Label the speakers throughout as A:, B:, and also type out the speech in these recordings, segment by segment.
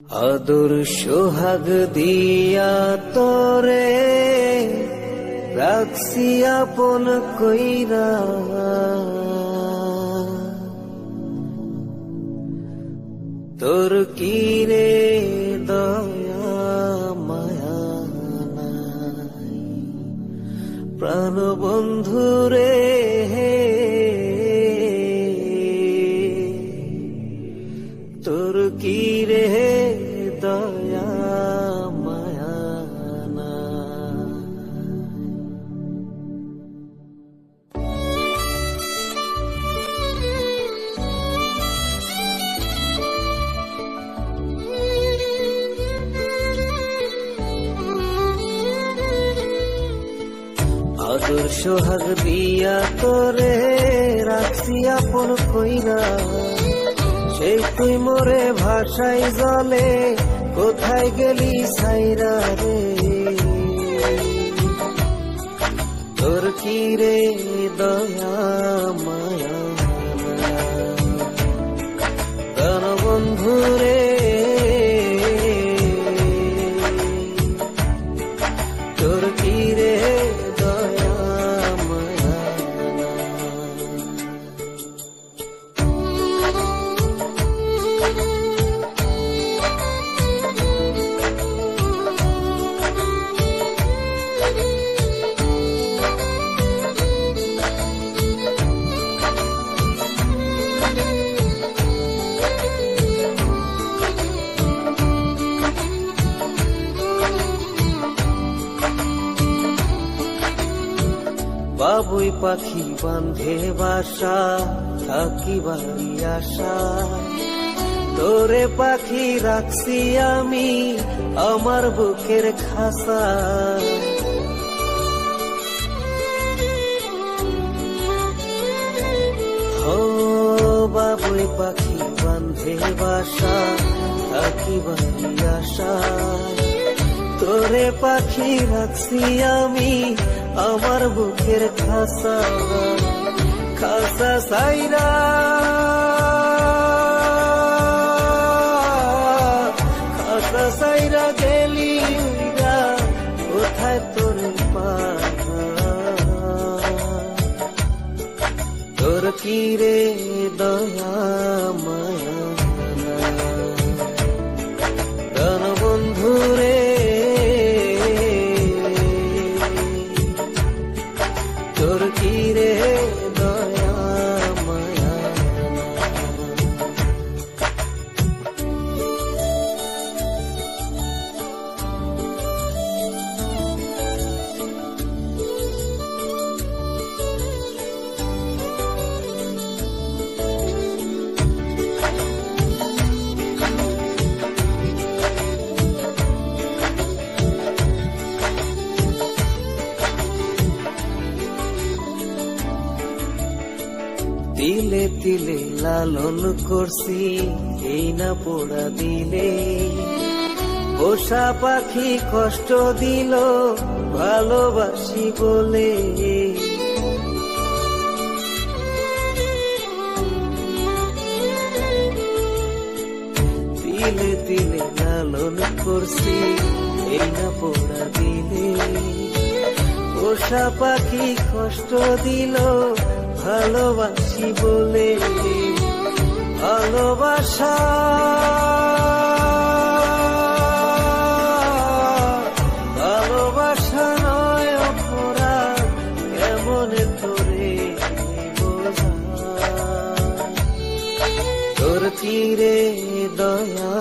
A: আদর সোহাগ দিয়া তোরে রাখছি আপন কইরা। তোর কি রে আদর সোহাগ দিয়া তোরে রাখছি আপন কইরা। সেই তুই মোরে ভাষাই জলে কোথায় গেলি সাইরা রে? তোর কি রে দয়া, মায়া? প্রাণ বাবুই পাখি বান্ধে বাসা থাকি বাড়ি আশা। তোরে পাখি রাখছি আমি আমার বুকের খাসা। ও বাবুই পাখি বান্ধে বাসা থাকি বাড়ি আশা। তোরে পাখি রাখছি আমি আমার বুকের খাসা খাসা সাইরা। খাসা সাইরা গেলি উইরা, কোথায় তোর তোর কি রে দয়া? তিলে তিলে লালন করছি, এই না পোড়া দিলে। পোষা পাখি কষ্ট দিল, ভালোবাসি বলে। তিলে তিলে লালন করছি, এই না পোড়া দিলে। পোষা পাখি কষ্ট দিল ভালোবাসি বলে ভালোবাসা। ভালোবাসা নয় তীরে দয়া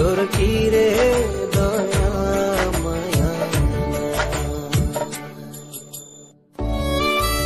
A: তোর কি রে?